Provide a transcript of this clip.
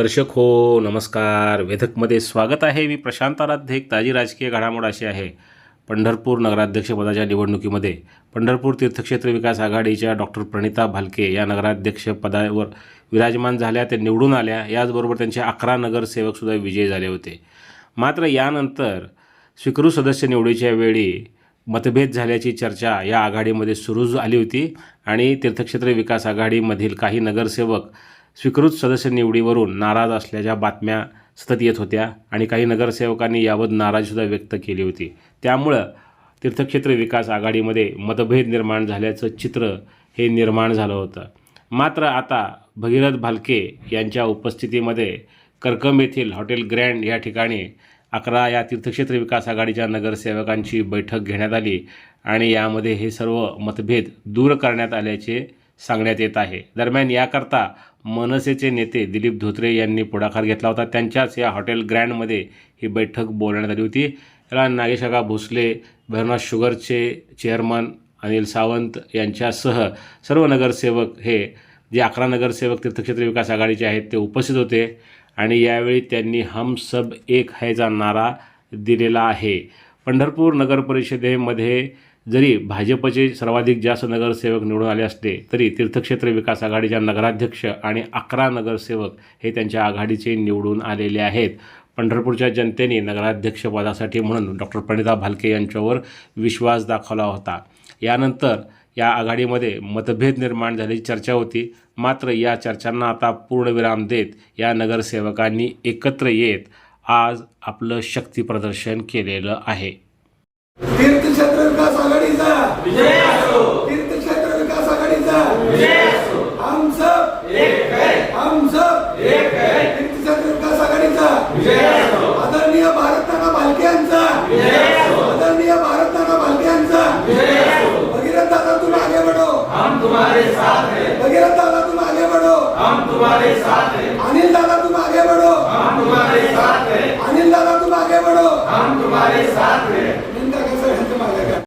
दर्शक हो नमस्कार. वेधकमध्ये स्वागत आहे. मी प्रशांत आराध्य एक ताजी राजकीय घडामोड अशी आहे. पंढरपूर नगराध्यक्षपदाच्या निवडणुकीमध्ये पंढरपूर तीर्थक्षेत्र विकास आघाडीच्या डॉक्टर प्रणिता भालके या नगराध्यक्षपदावर विराजमान झाल्या ते निवडून आल्या. याचबरोबर त्यांचे अकरा नगरसेवकसुद्धा विजयी झाले होते. मात्र यानंतर स्वीकृत सदस्य निवडीच्या वेळी मतभेद झाल्याची चर्चा या आघाडीमध्ये सुरू आली होती आणि तीर्थक्षेत्र विकास आघाडीमधील काही नगरसेवक स्वीकृत सदस्य निवडीवरून नाराज असल्याच्या बातम्या सतत येत होत्या आणि काही नगरसेवकांनी यावर नाराजीसुद्धा व्यक्त केली होती. त्यामुळं तीर्थक्षेत्र विकास आघाडीमध्ये मतभेद निर्माण झाल्याचं चित्र हे निर्माण झालं होतं. मात्र आता भगीरथ भालके यांच्या उपस्थितीमध्ये करकम येथील हॉटेल ग्रँड या ठिकाणी अकरा या तीर्थक्षेत्र विकास आघाडीच्या नगरसेवकांची बैठक घेण्यात आली आणि यामध्ये हे सर्व मतभेद दूर करण्यात आल्याचे सांगण्यात येत आहे. दरम्यान याकरता मनसेचे नेते दिलीप धोत्रे यांनी पुढाकार घेतला होता. त्यांच्याच या हॉटेल ग्रँडमध्ये ही बैठक बोलण्यात आली होती. याला नागेशका भोसले भैरवनाथ शुगरचे चेअरमन अनिल सावंत यांच्यासह सर्व नगरसेवक हे जे अकरा नगरसेवक तीर्थक्षेत्र विकास आघाडीचे आहेत ते उपस्थित होते. आणि यावेळी त्यांनी हम सब एक हैचा नारा दिलेला आहे. पंढरपूर नगर परिषदेमध्ये जरी भाजपचे सर्वाधिक जास्त नगरसेवक निवडून आले असले तरी तीर्थक्षेत्र विकास आघाडीच्या नगराध्यक्ष आणि अकरा नगरसेवक हे त्यांच्या आघाडीचे निवडून आलेले आहेत. पंढरपूरच्या जनतेने नगराध्यक्षपदासाठी म्हणून डॉक्टर प्रणिता भालके यांच्यावर विश्वास दाखवला होता. यानंतर या आघाडीमध्ये मतभेद निर्माण झाल्याची चर्चा होती. मात्र या चर्चांना आता पूर्णविराम देत या नगरसेवकांनी एकत्र येत आज आपलं शक्तीप्रदर्शन केलेलं आहे. तीर्थक्षेत्र विकास आघाडीचा. विजय असो. तीर्थक्षेत्र विकास आघाडीचा विजय असो हम सब एक है हम सब एक है तीर्थक्षेत्र विकास आघाडीचा विजय असो आदरणीय भारतनाना भालके यांचा विजय असो आदरणीय भारतनाना भालके यांचा विजय असो भगीरथ दादा तुम आगे बढ़ो हम तुम्हारे साथ हैं भगीरथ दादा तुम आगे बढ़ो हम तुम्हारे साथ हैं। अनिल दादा तुम आगे बढ़ो। हम तुम्हारे साथ हैं। अनिल दादा तुम आगे बढ़ो। हम तुम्हारे साथ हैं।